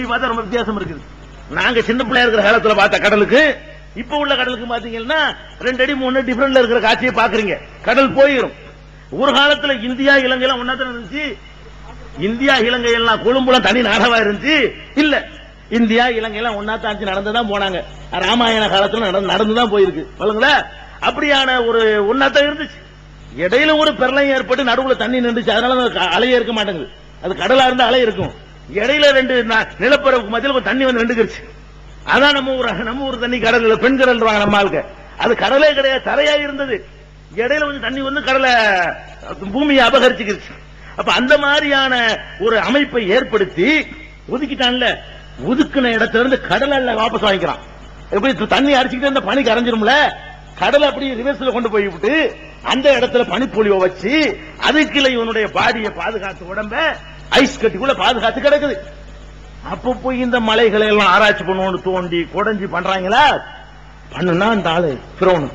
பார்த்தா ரொம்ப வித்தியாசம் இருக்குது. நாங்க சின்ன பிள்ளையா இருக்கிற காலத்துல பார்த்த கடலுக்கு இப்ப உள்ள கடலுக்கு பாத்தீங்கன்னா ரெண்டு அடி மூணு டிஃபரெண்ட்ல இருக்கிற காட்சியை பாக்குறீங்க கடல் போயிடும் ஒரு காலத்துல இந்தியா இலங்கை எல்லாம் ஒன்னா இருந்துச்சு? இந்தியா இலங்கை எல்லாம் கொழும்புலாம் தனி நாடகமா இருந்துச்சு? இல்ல. இந்தியா இலங்கை எல்லாம் ஒன்னா தாச்சு நடந்துதான் போனாங்க. ராமாயண காலத்துல நடந்து நடந்துதான் போயிருக்கு. சொல்லுங்களா. அப்படியான ஒரு ஒன்னாத்தான் இருந்துச்சு. இடையில ஒரு பிரளயம் ஏற்பட்டு நடுவுல தண்ணி நின்றுச்சு. அதனால அலையே இருக்க மாட்டேங்குது. அது கடலா இருந்தா அலை இருக்கும். இடையில ரெண்டு ந- நிலப்பரப்புக்கு மத்தியில ஒரு தண்ணி வந்து நின்றுக்கிருச்சு அதான் நம்ம ஊர் நம்ம ஊர் தண்ணி கடல் பெண் கடல் நம்ம ஆளுக்கு அது கடலே கிடையாது தரையா இருந்தது. இடையில கொஞ்சம் தண்ணி வந்து கடலை பூமியை அபகரிச்சுக்கிருச்சு. அப்ப அந்த மாதிரியான ஒரு அமைப்பை ஏற்படுத்தி ஒதுக்கிட்டான்ல. ஒதுக்குன இடத்துல இருந்து கடலை வாபஸ் வாங்கிக்கிறான். எப்படி தண்ணி அடிச்சுக்கிட்டு இருந்த பனி கரைஞ்சிரும்ல? கடலை அப்படி ரிவர்ஸ்ல கொண்டு போய் விட்டு அந்த இடத்துல பனிப்பொழிவை வச்சு அதுக்குள்ள இவனுடைய பாடியை பாதுகாத்து உடம்ப ஐஸ் கட்டிக்குள்ள பாதுகாத்து கிடக்குது. அப்ப போய் இந்த மலைகளை எல்லாம் ஆராய்ச்சி பண்ணுவோம்னு தோண்டி குடஞ்சி பண்றாங்களா? பண்ணுனா அந்த ஆளு பிரோனு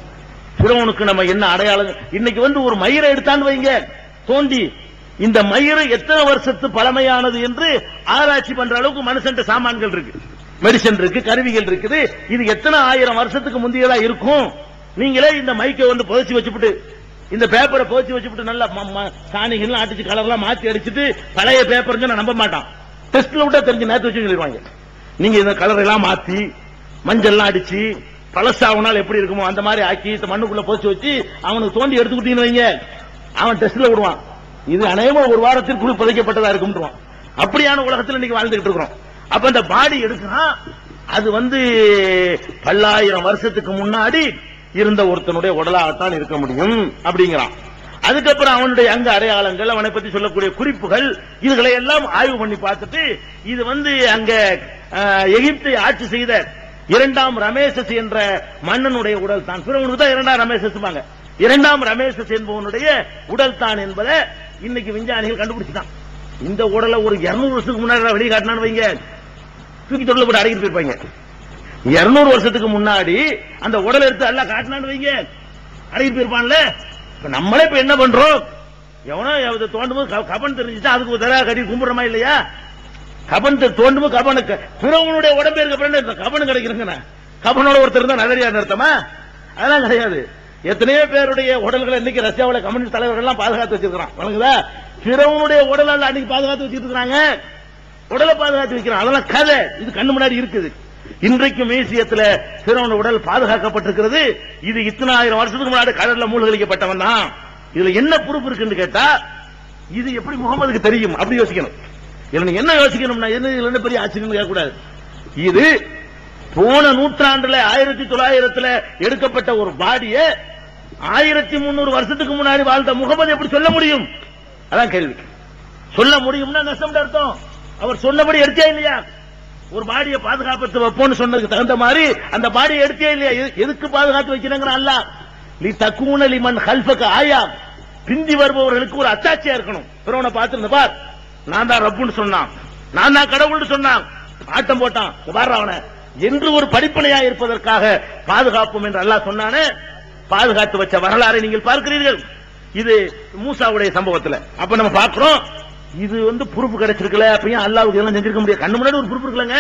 பிரோனுக்கு நம்ம என்ன அடையாளம்? இன்னைக்கு வந்து ஒரு மயிரை எடுத்தான்னு வைங்க. தோண்டி இந்த மயிறு எத்தனை வருஷத்து பழமையானது என்று ஆராய்ச்சி பண்ற அளவுக்கு மனுஷன் சாமான்கள் இருக்கு. மெடிசன் இருக்கு கருவிகள் இருக்குது. இது எத்தனை ஆயிரம் வருஷத்துக்கு முந்தையதா இருக்கும்? நீங்களே இந்த மைக்கை வந்து புதைச்சி வச்சுட்டு இந்த பேப்பரை போச்சு வச்சுட்டு நல்லா ம- ம- சாணிகள் அடிச்சு கலர்லாம் மாத்தி அடிச்சுட்டு பழைய பேப்பர் நான் நம்ப மாட்டான். டெஸ்ட்ல விட்டா தெரிஞ்சு நேற்று வச்சு சொல்லிடுவாங்க நீங்க இந்த கலர் எல்லாம் மாத்தி மஞ்சள்லாம் அடிச்சு பழசாவுனால் எப்படி இருக்குமோ அந்த மாதிரி ஆக்கி இந்த மண்ணுக்குள்ள போச்சு வச்சு அவனுக்கு தோண்டி எடுத்துக்கிட்டீங்கன்னு வைங்க. அவன் டெஸ்ட்ல விடுவான். இது அநேகமா ஒரு வாரத்திற்குள் புதைக்கப்பட்டதா இருக்கும்ன்றான் அப்படியான உலகத்தில் இன்னைக்கு வாழ்ந்துகிட்டு இருக்கிறோம். அப்ப இந்த பாடி எடுக்கிறான் அது வந்து பல்லாயிரம் வருஷத்துக்கு முன்னாடி இருந்த ஒருத்தனுடைய உடலாகத்தான் இருக்க முடியும் அப்படிங்கிறான். அதுக்கப்புறம் அவனுடைய அங்க அடையாளங்கள் அவனை பத்தி சொல்லக்கூடிய குறிப்புகள் இதுகளை எல்லாம் ஆய்வு பண்ணி பார்த்துட்டு இது வந்து அங்க அஹ், எகிப்தை ஆட்சி செய்த இரண்டாம் ரமேசஸ் என்ற மன்னனுடைய உடல் தான் பிறவனுக்கு தான் இரண்டாம் ரமேசஸ் இரண்டாம் ரமேசஸ் என்பவனுடைய உடல் தான் என்பதை இன்னைக்கு விஞ்ஞானிகள் கண்டுபிடிச்சிட்டான். இந்த உடலை ஒரு 200 வருஷத்துக்கு முன்னாடி வெளியே காட்டினான்னு வைங்க. தூக்கி தொடர்பு போட்டு அடக்கிட்டு இருநூறு வருஷத்துக்கு முன்னாடி அந்த உடல் எடுத்து எல்லாம் காட்டினான்னு வைங்க. அடக்கிட்டு போயிருப்பான்ல. இப்ப நம்மளே இப்ப என்ன பண்றோம்? எவனோ இதை தோண்டும் போது க- கபன் தெரிஞ்சுட்டா அதுக்கு ஒரு தடவை கட்டி கும்பிடுறோமா இல்லையா? கபன் தோண்டும் கபனுக்கு பிறவனுடைய உடம்பு இருக்க பிறகு கபன் கிடைக்கிறங்க கபனோட ஒருத்தர் தான் நல்லறியா நிறுத்தமா அதெல்லாம் கிடையாது. எத்தனையோ பேருடைய உடல்களை இன்னைக்கு ரஷ்யாவில் கம்யூனிஸ்ட் தலைவர்கள் எல்லாம் பாதுகாத்து வச்சிருக்கிறான். வழங்குதா? பிறவனுடைய உடல் அன்னைக்கு பாதுகாத்து வச்சிருக்கிறாங்க. உடலை பாதுகாத்து வைக்கிறான். அதெல்லாம் கதை. இது கண்ணு முன்னாடி இருக்குது. இன்றைக்கு மியூசியத்துல பிறவன உடல் பாதுகாக்கப்பட்டிருக்கிறது. இது இத்தனை ஆயிரம் வருஷத்துக்கு முன்னாடி கடல்ல மூழ்கடிக்கப்பட்டவன் தான். இதுல என்ன பொறுப்பு இருக்குன்னு கேட்டா இது எப்படி முகமதுக்கு தெரியும்? அப்படி யோசிக்கணும். இதுல என்ன யோசிக்கணும்னா என்ன இதுல என்ன பெரிய ஆச்சரியம் கேட்கக்கூடாது. இது போன நூற்றாண்டுல ஆயிரத்தி தொள்ளாயிரத்துல எடுக்கப்பட்ட ஒரு பாடிய ஆயிரத்தி முன்னூறு வருஷத்துக்கு முன்னாடி வாழ்ந்த முகமது எப்படி சொல்ல முடியும்? அதான் கேள்வி. சொல்ல முடியும்னா நஷ்டம் அர்த்தம். அவர் சொன்னபடி எடுத்தே இல்லையா? ஒரு பாடியை பாதுகாப்பு வைப்போம்னு சொன்னதுக்கு தகுந்த மாதிரி அந்த பாடியை எடுத்தே இல்லையா? எதுக்கு பாதுகாத்து வைக்கிறாங்க அல்ல. லி தக்கூன லிமன் ஹல்ஃபக்கு ஆயா பிந்தி வருபவர்களுக்கு ஒரு அத்தாட்சியா இருக்கணும். பிறவனை பார்த்து பார். நான் தான் ரப்புன்னு சொன்னான். நான் தான் கடவுள்னு சொன்னான். ஆட்டம் போட்டான். பாரு அவனை. என்று ஒரு படிப்பனையா இருப்பதற்காக பாதுகாப்போம் என்று அல்லாஹ் சொன்னானே. பாதுகாத்து வச்ச வரலாறை நீங்கள் பார்க்கிறீர்கள். இது மூசாவுடைய சம்பவத்துல. அப்ப நம்ம பார்க்கிறோம். இது வந்து பொறுப்பு கிடைச்சிருக்கல அப்பயும் அல்லாவுக்கு எல்லாம் செஞ்சிருக்க முடியாது. கண்ணு முன்னாடி ஒரு பொறுப்பு இருக்கலங்க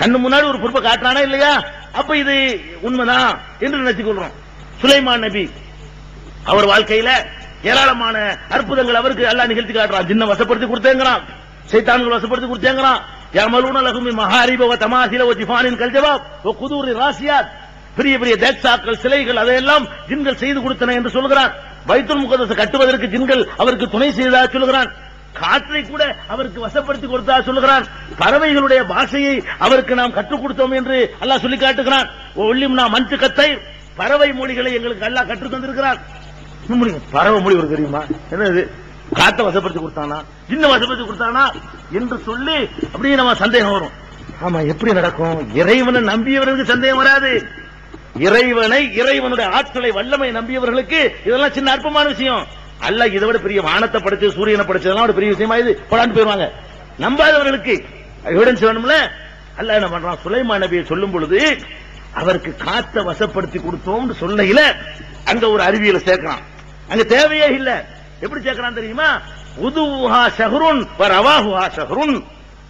கண்ணு முன்னாடி ஒரு பொறுப்பை காட்டுறானா இல்லையா? அப்ப இது உண்மைதான் என்று நினைச்சுக் கொள்றோம் சுலைமான் நபி அவர் வாழ்க்கையில ஏராளமான அற்புதங்கள் அவருக்கு எல்லாம் நிகழ்த்தி காட்டுறான். சின்ன வசப்படுத்தி கொடுத்தேங்கிறான். சைத்தான்கள் வசப்படுத்தி கொடுத்தேங்கிறான். யமலூன லகுமி மகாரிபவ தமாசில ஓ ஜிஃபானின் கல்ஜவாப் ஓ குதூரி ராசியாத். பெரிய பெரிய தேக்சாக்கள் சிலைகள் அதையெல்லாம் ஜின்கள் செய்து கொடுத்தன என்று சொல்கிறான். வைத்துல் முகதசை கட்டுவதற்கு ஜின்கள் அவருக்கு துணை செய்ததாக சொல்கிறான். காற்றை கூட அவருக்கு வசப்படுத்தி கொடுத்தா சொல்லுகிறான் பறவைகளுடைய பாஷையை அவருக்கு நாம் கற்றுக் கொடுத்தோம் என்று அல்லாஹ் சொல்லி காட்டுகிறான். ஒல்லிம் நாம் மஞ்சு கத்தை பறவை மொழிகளை எங்களுக்கு அல்லாஹ் கற்றுத் தந்திருக்கிறான் இன்னும். பறவை மொழி ஒரு தெரியுமா? என்னது? காத்தை வசப்படுத்தி கொடுத்தானா? சின்ன வசப்படுத்தி கொடுத்தானா? என்று சொல்லி அப்படியே நம்ம சந்தேகம் வரும். ஆமா எப்படி நடக்கும்? இறைவனை நம்பியவர்களுக்கு சந்தேகம் வராது. இறைவனை இறைவனுடைய ஆற்றலை வல்லமை நம்பியவர்களுக்கு இதெல்லாம் சின்ன அற்பமான விஷயம். அல்ல இதை விட பெரிய வானத்தை படிச்சு சூரியனை படிச்சதெல்லாம் ஒரு பெரிய விஷயமா இது. போடான்னு போயிருவாங்க. நம்பாதவர்களுக்கு எவிடன்ஸ் வேணும்ல? அல்ல என்ன பண்றான்? சுலைமா நபியை சொல்லும் பொழுது அவருக்கு காத்த வசப்படுத்தி கொடுத்தோம்னு சொல்லையில அங்க ஒரு அறிவியல சேர்க்கிறான். அங்க தேவையே இல்ல. எப்படி சேர்க்கிறான் தெரியுமா? உதுஹா ஷஹ்ருன் வ ரவாஹுஹா ஷஹ்ருன்.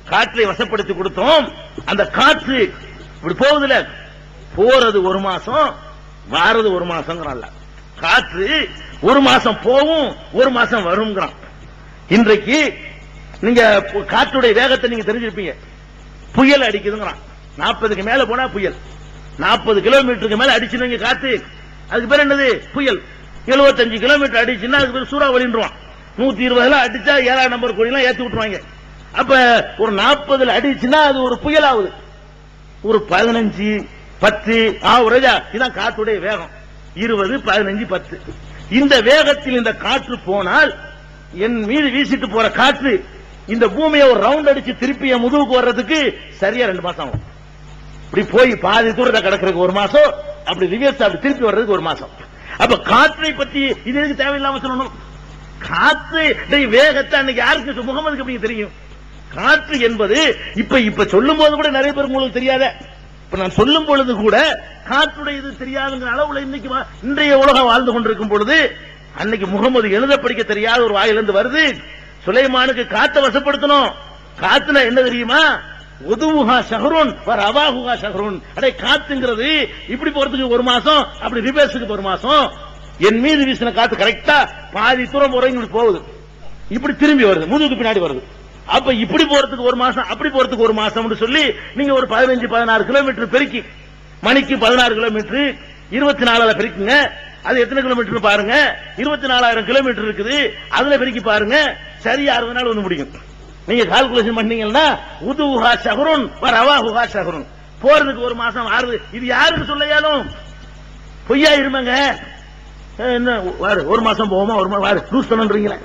காற்றை வசப்படுத்தி கொடுத்தோம். அந்த காற்று இப்படி போகுதுல. போறது ஒரு மாசம் வாரது ஒரு மாசங்கிறான்ல காற்று ஒரு மாசம் போகும் ஒரு மாசம் வருங்கிறான் இன்றைக்கு நீங்க காற்றுடைய வேகத்தை நீங்க தெரிஞ்சிருப்பீங்க. புயல் அடிக்குதுங்கிறான். நாற்பதுக்கு மேல போனா புயல். நாற்பது கிலோமீட்டருக்கு மேல அடிச்சிருங்க காத்து அதுக்கு பேர் என்னது? புயல். 75 கிலோமீட்டர் அடிச்சுன்னா அதுக்கு பேர் சூறாவளின்றான் நூத்தி இருபதுல அடிச்சா ஏழாம் நம்பர் கோழிலாம் ஏத்தி விட்டுருவாங்க. அப்ப ஒரு நாற்பதுல அடிச்சுன்னா அது ஒரு புயல் ஆகுது ஒரு பதினஞ்சு பத்து ஆவரேஜா இதான் காற்றுடைய வேகம். இருபது பதினஞ்சு பத்து. இந்த வேகத்தில் இந்த காற்று போனால் என் மீது வீசிட்டு போற காற்று இந்த பூமியை ஒரு ரவுண்ட் அடிச்சு திருப்பி என் முதுகுக்கு வர்றதுக்கு சரியா ரெண்டு மாசம் ஆகும். இப்படி போய் பாதி தூரத்தை கிடக்கிறதுக்கு ஒரு மாசம் அப்படி ரிவர்ஸ் அப்படி திருப்பி வர்றதுக்கு ஒரு மாசம். அப்ப காற்றை பத்தி இது எதுக்கு தேவையில்லாம சொல்லணும்? காற்று வேகத்தை அன்னைக்கு யாருக்கு முகமதுக்கு அப்படி தெரியும்? காற்று என்பது இப்ப இப்ப சொல்லும் போது கூட நிறைய பேர் உங்களுக்கு தெரியாத இப்ப நான் சொல்லும் பொழுது கூட காற்றுடைய இது தெரியாதுங்கிற அளவுல இன்னைக்கு இன்றைய உலகம் வாழ்ந்து கொண்டிருக்கும் பொழுது அன்னைக்கு முகமது எழுத படிக்க தெரியாத ஒரு வாயிலிருந்து வருது. சுலைமானுக்கு காத்தை வசப்படுத்தணும். காத்துல என்ன தெரியுமா? உதுவுஹா சஹரூன் வர் அவாஹுஹா ஷஹருன். அடே காத்துங்கிறது இப்படி போறதுக்கு ஒரு மாசம் அப்படி ரிபேர்ஸுக்கு ஒரு மாசம். என் மீது வீசின காத்து கரெக்டா பாதி தூரம் போற போகுது. இப்படி திரும்பி வருது முதுகுக்கு பின்னாடி வருது. அப்ப இப்படி போறதுக்கு ஒரு மாசம் அப்படி போறதுக்கு ஒரு மாசம்னு சொல்லி நீங்க ஒரு பதினஞ்சு பதினாறு கிலோமீட்டர் பெருக்கி மணிக்கு பதினாறு கிலோமீட்டர் இருபத்தி நாலாயிரம் பெருக்குங்க. அது எத்தனை கிலோமீட்டர் பாருங்க. இருபத்தி நாலாயிரம் கிலோமீட்டர் இருக்குது. அதுல பெருக்கி பாருங்க. சரியா அறுபது நாள் வந்து முடியும். நீங்க கால்குலேஷன் பண்ணீங்கன்னா உதுஹா ரவா ரவாஹுஹா ஷஹருன். போறதுக்கு ஒரு மாசம் ஆறுது இது யாருக்கு சொல்ல இயலும் பொய்யா இருமங்க. என்ன ஒரு மாசம் போவோமா? ஒரு மாசம் வாரு லூஸ் பண்ணுன்றீங்களே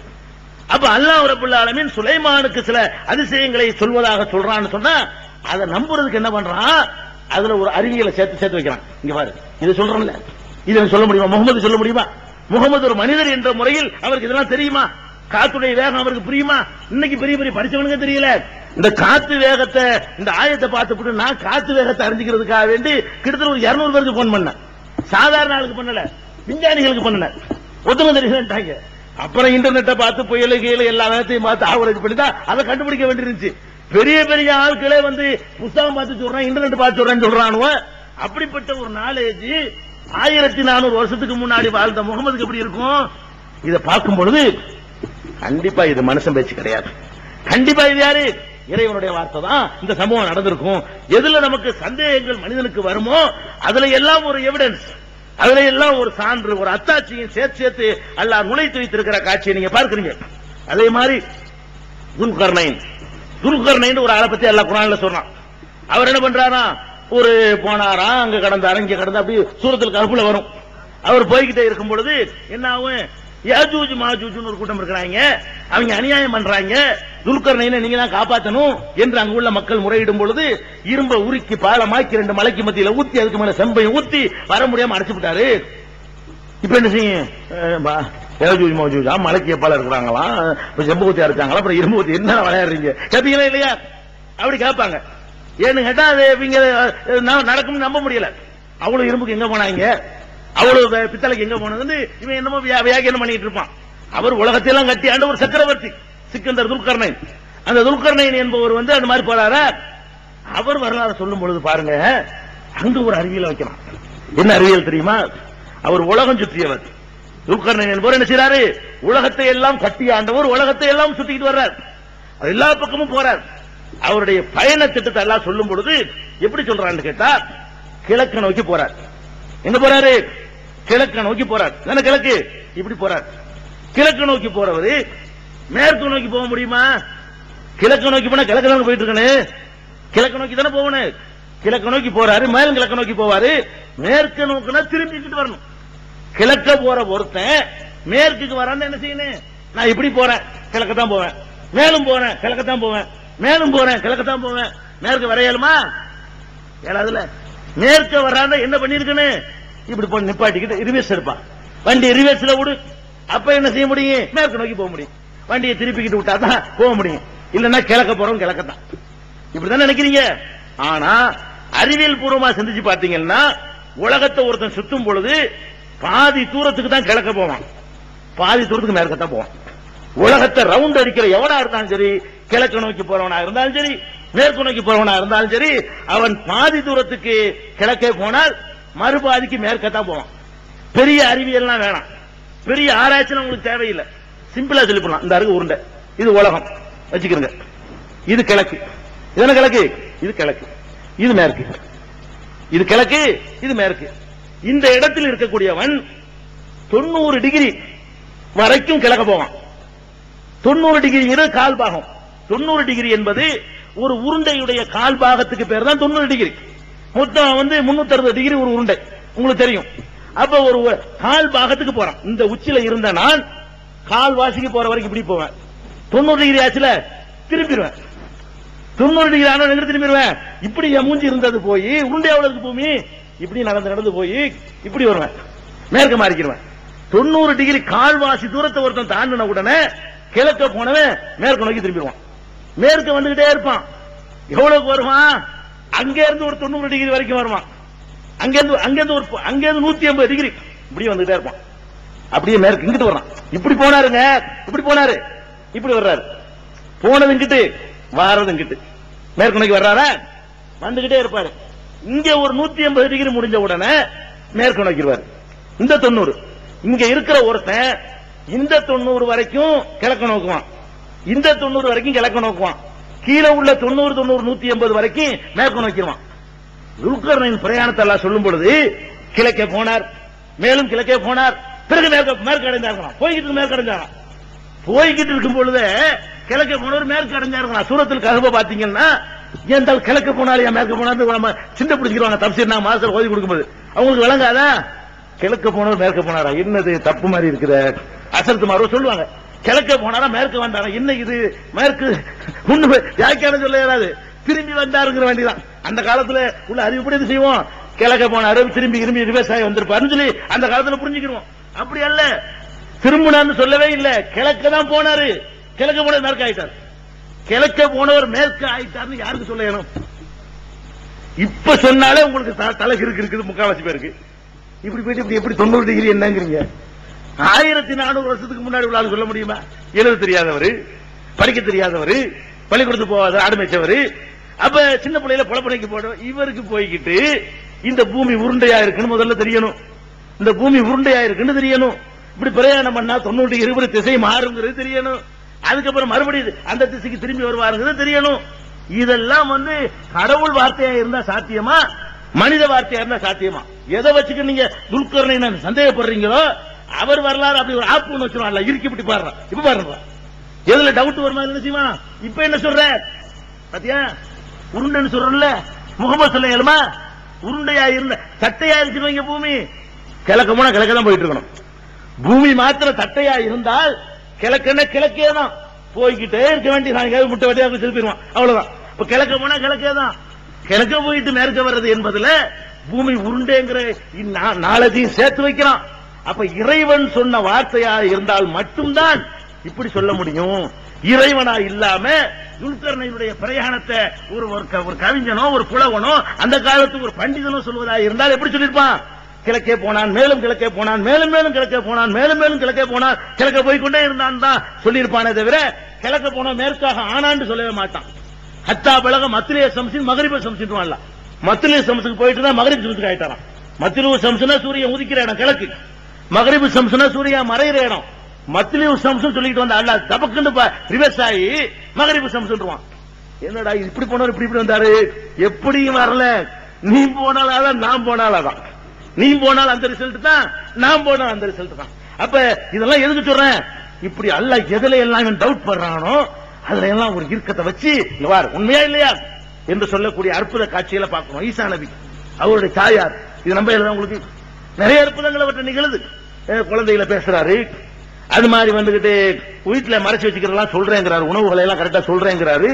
அப்ப அல்லாஹ் ரபுல் ஆலமீன் சுலைமானுக்கு சில அதிசயங்களை சொல்வதாக சொல்றான்னு சொன்னா அதை நம்புறதுக்கு என்ன பண்றான்? அதுல ஒரு அறிவியலை சேர்த்து சேர்த்து வைக்கிறான். இங்க பாரு இது சொல்றோம்ல. இதை சொல்ல முடியுமா? முகமது சொல்ல முடியுமா? முகமது ஒரு மனிதர் என்ற முறையில் அவருக்கு இதெல்லாம் தெரியுமா? காத்துடைய வேகம் அவருக்கு புரியுமா? இன்னைக்கு பெரிய பெரிய படிச்சவனுங்க தெரியல. இந்த காத்து வேகத்தை இந்த ஆயத்தை பார்த்து நான் காத்து வேகத்தை அறிஞ்சிக்கிறதுக்காக வேண்டி கிட்டத்தட்ட ஒரு 200 பேருக்கு போன் பண்ணேன். சாதாரண ஆளுக்கு பண்ணல விஞ்ஞானிகளுக்கு பண்ணல. ஒத்துமை தெரியுதுட்டாங்க அப்புறம் இன்டர்நெட்டை பார்த்து புயலு கீழே எல்லா நேரத்தையும் பார்த்து ஆவரேஜ் பண்ணி தான் அதை கண்டுபிடிக்க வேண்டியிருந்துச்சு. பெரிய பெரிய ஆட்களே வந்து புத்தகம் பார்த்து சொல்றேன் இன்டர்நெட் பார்த்து சொல்றேன்னு சொல்றானுவ. அப்படிப்பட்ட ஒரு நாலேஜ் ஆயிரத்தி நானூறு வருஷத்துக்கு முன்னாடி வாழ்ந்த முகமதுக்கு எப்படி இருக்கும்? இதை பார்க்கும் பொழுது கண்டிப்பா இது மனுஷன் பேச்சு கிடையாது. கண்டிப்பா இது யாரு? இறைவனுடைய வார்த்தை தான் இந்த சம்பவம் நடந்திருக்கும். எதுல நமக்கு சந்தேகங்கள் மனிதனுக்கு வருமோ அதுல எல்லாம் ஒரு எவிடன்ஸ் அதுல எல்லாம் ஒரு சான்று ஒரு அத்தாட்சியும் சேர்த்து சேர்த்து அல்லா நுழைத்து வைத்திருக்கிற காட்சியை நீங்க பார்க்கிறீங்க. அதே மாதிரி துல்கர்ணைன் துல்கர்ணைன் ஒரு ஆளை பத்தி அல்லாஹ் குரான்ல சொல்றான் அவர் என்ன பண்றாரா ஒரு போனாரா அங்க கடந்தாரா இங்க கடந்தா அப்படி சூரத்தில் கருப்புல வரும். அவர் போய்கிட்டே இருக்கும் பொழுது என்ன ஆகும்? யாஜூஜ் மாஜூஜ்னு ஒரு கூட்டம் இருக்கிறாங்க. அவங்க அநியாயம் பண்றாங்க. துல்கர்னைனை நீங்க தான் காப்பாற்றணும் என்று அங்குள்ள மக்கள் முறையிடும் பொழுது இரும்ப உருக்கி பாலமாக்கி ரெண்டு மலைக்கு மத்தியில ஊத்தி அதுக்கு மேல செம்பையும் ஊத்தி வர முடியாம அடைச்சு விட்டாரு. இப்ப என்ன செய்யும் பா, யாஜூஜ் மாஜூஜ் மலைக்கு எப்பால இருக்கிறாங்களாம் இப்ப ஊத்தியா இருக்காங்களா? அப்புறம் இரும்பு ஊத்தி என்ன விளையாடுறீங்க? கேப்பீங்களா இல்லையா? அப்படி கேட்பாங்க. ஏன்னு கேட்டா அது இவங்க நடக்கும்னு நம்ப முடியல. அவ்வளவு இரும்புக்கு எங்க போனாங்க? அவ்வளவு பித்தளைக்கு எங்க போனது? இவன் என்னமோ வியா- வியாக்கியானம் பண்ணிட்டு இருப்பான். அவர் உலகத்தையெல்லாம் கட்டி ஆண்ட ஒரு சக்கரவர்த்தி சிக்கந்தர் துல்கர்ணன். அந்த துல்கர்ணன் என்பவர் வந்து அந்த மாதிரி போறாரா? அவர் வரலாறு சொல்லும் பொழுது பாருங்க அங்கு ஒரு அறிவியல் வைக்கலாம். என்ன அறிவியல் தெரியுமா? அவர் உலகம் சுற்றியவர். துல்கர்ணன் என்பவர் என்ன செய்யறாரு உலகத்தை எல்லாம் கட்டி ஆண்டவர் உலகத்தை எல்லாம் சுத்திக்கிட்டு வர்றார். அவர் எல்லா பக்கமும் போறார். அவருடைய பயண திட்டத்தை எல்லாம் சொல்லும் பொழுது எப்படி சொல்றான்னு கேட்டா கிழக்கு நோக்கி போறார். எங்க போறாரு? கிழக்கு நோக்கி போறார். தானே கிழக்கு? இப்படி போறார். கிழக்கு நோக்கி போறவரு மேற்கு நோக்கி போக முடியுமா? கிழக்கு நோக்கி போனா கிழக்கு நோக்கி போயிட்டு இருக்கணும் கிழக்கு நோக்கி தானே போகணும் கிழக்கு நோக்கி போறாரு மேலும் கிழக்கு நோக்கி போவாரு. மேற்கு நோக்குனா திரும்பிக்கிட்டு வரணும். கிழக்க போற ஒருத்தன் மேற்குக்கு வரான்னு என்ன செய்யணும் நான் இப்படி போறேன் கிழக்க தான் போவேன். மேலும் போறேன் கிழக்க தான் போவேன். மேலும் போறேன் கிழக்க தான் போவேன். மேற்கு வரையலுமா? ஏழாவதுல மேற்க வராத என்ன பண்ணிருக்கணும் இப்படி போய் நிப்பாட்டிக்கிட்டு ரிவர்ஸ் எடுப்பான் வண்டி ரிவர்ஸ்ல விடு. அப்ப என்ன செய்ய முடியும்? மேற்கு நோக்கி போக முடியும். வண்டியை திருப்பிக்கிட்டு விட்டா தான் போக முடியும். இல்லன்னா கிழக்க போறோம் கிழக்கத்தான். இப்படிதான் நினைக்கிறீங்க? ஆனா அறிவியல் பூர்வமா சிந்திச்சு பாத்தீங்கன்னா உலகத்தை ஒருத்தன் சுத்தும் பொழுது பாதி தூரத்துக்கு தான் கிழக்க போவான். பாதி தூரத்துக்கு மேற்கத்தான் போவான். உலகத்தை ரவுண்ட் அடிக்கிற எவனா இருந்தாலும் சரி கிழக்கு நோக்கி போறவனா இருந்தாலும் சரி மேற்கு நோக்கி போறவனா இருந்தாலும் சரி அவன் பாதி தூரத்துக்கு கிழக்கே போனால் மறுபாதிக்கு மேற்கத்தான் போவோம் பெரிய அறிவியல்லாம் வேணாம். பெரிய ஆராய்ச்சி உங்களுக்கு தேவையில்லை. சிம்பிளா சொல்லி போடலாம் இந்த அருகு உருண்டை. இது உலகம். வச்சுக்கிறங்க இது கிழக்கு. இதென்ன கிழக்கு? இது கிழக்கு. இது மேற்கு. இது கிழக்கு இது மேற்கு. இந்த இடத்தில் இருக்கக்கூடியவன் தொண்ணூறு டிகிரி வரைக்கும் கிழக்க போவான். தொண்ணூறு டிகிரிங்கிறது கால் பாகம் தொண்ணூறு டிகிரி என்பது ஒரு உருண்டையுடைய கால் பாகத்துக்கு பேர் தான் தொண்ணூறு டிகிரி. மொத்தம் வந்து முன்னூத்தி அறுபது டிகிரி ஒரு உருண்டை. உங்களுக்கு தெரியும். அப்ப ஒரு கால் பாகத்துக்கு போறான். இந்த உச்சில இருந்த நான் கால் வாசிக்கு போற வரைக்கும் இப்படி போவேன். தொண்ணூறு டிகிரி ஆச்சுல திரும்பிடுவேன். தொண்ணூறு டிகிரி ஆனா திரும்பிடுவேன்? இப்படி என் மூஞ்சி இருந்தது போய் உருண்டை எவ்வளவு பூமி? இப்படி நடந்து நடந்து போய் இப்படி வருவேன். மேற்க மாறிக்கிடுவேன். தொண்ணூறு டிகிரி கால்வாசி தூரத்தை ஒருத்தன் தாண்டின உடனே கிழக்க போனவன் மேற்கு நோக்கி திரும்பிடுவான். மேற்கு வந்துகிட்டே இருப்பான். எவ்வளவுக்கு வருவான்? அங்க இருந்து ஒரு தொண்ணூறு டிகிரி வரைக்கும் வருவான். அங்க இருந்து அங்க இருந்து ஒரு அங்க இருந்து நூத்தி ஐம்பது டிகிரி இப்படி வந்துகிட்டே இருப்பான். அப்படியே மேற்கு இங்கிட்டு வர்றான். இப்படி போனாருங்க. இப்படி போனாரு. இப்படி வர்றாரு. போனது இங்கிட்டு வாரது இங்கிட்டு. மேற்கு நோக்கி வர்றாரா? வந்துகிட்டே இருப்பாரு. இங்க ஒரு நூத்தி ஐம்பது டிகிரி முடிஞ்ச உடனே மேற்கு நோக்கிடுவாரு இந்த தொண்ணூறு. இங்க இருக்கிற ஒருத்தன் இந்த தொண்ணூறு வரைக்கும் கிழக்க நோக்குவான். இந்த தொண்ணூறு வரைக்கும் கிழக்க நோக்குவான். கீழே உள்ள தொண்ணூறு தொண்ணூறு நூத்தி எண்பது வரைக்கும் மேற்கு நோக்கிடுவான் துல்கர்ணின் பிரயாணத்தை எல்லாம் சொல்லும் பொழுது கிழக்கே போனார் மேலும் கிழக்கே போனார் பிறகு மேற்கு மேற்கு அடைந்தார்களாம் போய்கிட்டு மேற்கு அடைஞ்சாராம் போய்கிட்டு இருக்கும் பொழுது கிழக்கே போனவர் மேற்கு அடைஞ்சாருங்களா சூரத்தில் கருப்ப பாத்தீங்கன்னா ஏன் கிழக்கு போனாலும் ஏன் மேற்கு போனாலும் நம்ம சின்ன பிடிச்சிக்கிறவாங்க தப்சீர் நான் மாசத்தில் ஓதி கொடுக்கும்போது. அவங்களுக்கு விளங்காதா? கிழக்கு போனவர் மேற்கு போனாரா? என்னது தப்பு மாதிரி இருக்கிற? அசரத்து மாறோ சொல்லுவாங்க. கிழக்க போனாரா மேற்கு வந்தாரா? என்ன இது? மேற்கு? ஒண்ணு யாக்கியான சொல்ல இயலாது திரும்பி வந்தாருங்கிற வேண்டியதான் அந்த காலத்துல உள்ள அறிவுப்படி இது செய்வோம்? கிழக்க போனாரு திரும்பி திரும்பி விவசாயம் வந்திருப்பாருன்னு சொல்லி அந்த காலத்துல புரிஞ்சுக்கிடுவோம். அப்படி அல்ல. திரும்பினான்னு சொல்லவே இல்ல. கிழக்க தான் போனாரு. கிழக்க போன மேற்கு ஆயிட்டார். கிழக்க போனவர் மேற்கு ஆயிட்டார்னு யாருக்கு சொல்ல வேணும் இப்ப சொன்னாலே உங்களுக்கு த- தலை இருக்கு இருக்குது முக்காவாசி பேருக்கு. இப்படி போயிட்டு இப்படி எப்படி தொண்ணூறு டிகிரி என்னங்கிறீங்க? ஆயிரத்தி நானூறு வருஷத்துக்கு முன்னாடி உள்ள சொல்ல முடியுமா? எழுத தெரியாதவர் படிக்க தெரியாதவர் பள்ளிக்கூடத்துக்கு போகாத ஆடு அப்ப சின்ன பிள்ளையில புலப்படைக்கு போடும் இவருக்கு போய்கிட்டு இந்த பூமி உருண்டையா இருக்குன்னு முதல்ல தெரியணும். இந்த பூமி உருண்டையா இருக்குன்னு தெரியணும். இப்படி பிரயாணம் பண்ணா தொண்ணூறு டிகிரி திசை மாறுங்கிறது தெரியணும். அதுக்கப்புறம் மறுபடியும் அந்த திசைக்கு திரும்பி வருவாருங்கிறது தெரியணும். இதெல்லாம் வந்து கடவுள் வார்த்தையா இருந்தா சாத்தியமா? மனித வார்த்தையா இருந்தா சாத்தியமா? எதை வச்சுக்க நீங்க துல்கர்ணை நான் சந்தேகப்படுறீங்களோ? அவர் வரலாறு அப்படி ஒரு ஆப் ஒன்று வச்சிருவான்ல இறுக்கி இப்படி பாடுறான் இப்ப பாடுறான் எதுல டவுட் வருமா என்ன செய்வான் இப்ப என்ன சொல்ற? பாத்தியா? உருண்டைன்னு சொல்றல முகமது சொல்ல இயலுமா உருண்டையா இருந்த தட்டையா இருக்குன்னு வைங்க பூமி. கிழக்க போனா கிழக்க தான் போயிட்டு இருக்கணும். பூமி மாத்திரம் தட்டையா இருந்தால் கிழக்குன்னா கிழக்கே தான். போய்கிட்டே இருக்க வேண்டிய நான் எங்கேயாவது முட்டை வெட்டியா திருப்பிடுவான். அவ்வளவுதான். இப்ப கிழக்க போனா கிழக்கே தான். கிழக்க போயிட்டு மேற்க வர்றது என்பதுல பூமி உருண்டைங்கிற இந்நா- சேர்த்து வைக்கிறான். அப்ப இறைவன் சொன்ன வார்த்தையா இருந்தால் மட்டும்தான் இப்படி சொல்ல முடியும். இறைவனா இல்லாம துல்கர்ணையுடைய பிரயாணத்தை ஒரு ஒரு க- ஒரு கவிஞனோ ஒரு புலவனோ அந்த காலத்து ஒரு பண்டிதனோ சொல்வதா இருந்தால் எப்படி சொல்லிருப்பான் கிழக்கே போனான் மேலும் கிழக்கே போனான் மேலும் மேலும் கிழக்கே போனான் மேலும் மேலும் கிழக்கே போனான் கிழக்க போய்கொண்டே இருந்தான் தான் சொல்லியிருப்பானே தவிர கிழக்க போனோம் மேற்காக ஆனான்னு சொல்லவே மாட்டான். ஹத்தா பழக மத்திலே சம்சின் மகரிப சம்சின் மத்திலே சம்சுக்கு போயிட்டு தான் மகரிப் சம்சுக்கு ஆயிட்டாரான் மத்திலு சம்சுனா சூரியன் உதிக்கிற இடம் கிழக்கு. மகரிபு சம்சனா சூரியன் மறையிற இடம். மத்திலி சம்சன் சொல்லிட்டு வந்த அல்ல தபக்குன்னு ரிவர்ஸ் ஆகி மகரிபு சம்சுன்றான் என்னடா இப்படி போனவர் இப்படி இப்படி வந்தாரு? எப்படியும் வரல. நீ போனாலும் நான் போனாலும் நீ போனால் அந்த ரிசல்ட் தான் நான் போனால் அந்த ரிசல்ட் தான். அப்ப இதெல்லாம் எதுக்கு சொல்றேன்? இப்படி அல்ல எதுல எல்லாம் டவுட் பண்றானோ அதுல எல்லாம் ஒரு இறுக்கத்தை வச்சு இவ்வாறு வாரு உண்மையா இல்லையா? என்று சொல்லக்கூடிய அற்புத காட்சிகளை பார்க்கணும். ஈசா நபி அவருடைய தாயார். இது நம்ம எழுத உங்களுக்கு நிறைய அற்புதங்கள் அவற்றை நிகழுது. குழந்தைகளை பேசுறாரு. அது மாதிரி வந்துகிட்டு வீட்டுல மறைச்சு வச்சுக்கிறதெல்லாம் சொல்றேங்கிறாரு. உணவுகளை எல்லாம் கரெக்டா சொல்றேங்கிறாரு.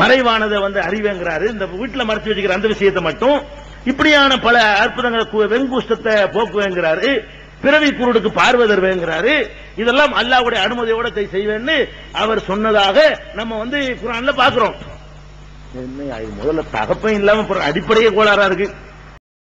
மறைவானதை வந்து அறிவேங்கிறாரு. இந்த வீட்டுல மறைச்சு வச்சுக்கிற அந்த விஷயத்தை மட்டும் இப்படியான பல அற்புதங்களை வெங்குஷ்டத்தை போக்குவேங்கிறாரு. பிறவி குருடுக்கு பார்வை வேங்கிறாரு இதெல்லாம் அல்லாவுடைய அனுமதியோட செய்வேன்னு அவர் சொன்னதாக நம்ம வந்து குரான்ல பாக்குறோம் என்ன முதல்ல தகப்பம் இல்லாம அடிப்படையே கோளாறா இருக்கு.